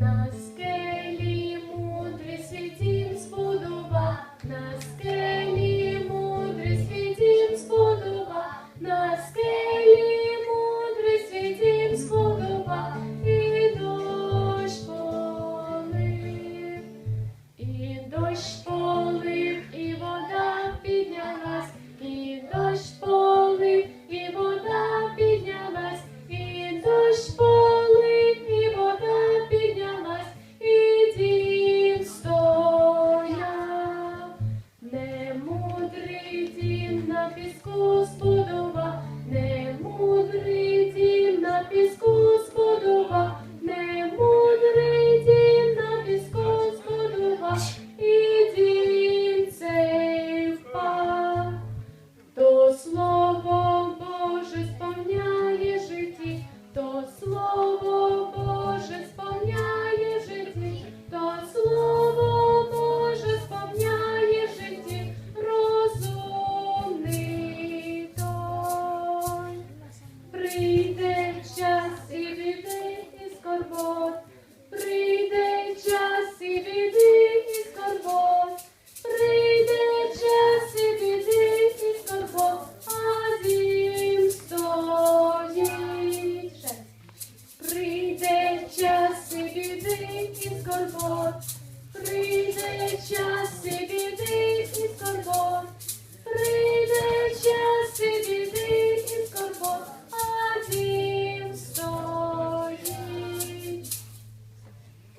Nice. school. скорбот, прийде час і біди і скорбот, прийде час і біди і скорбот, а він стоїть. Прийде час і біди і скорбот, прийде час і біди.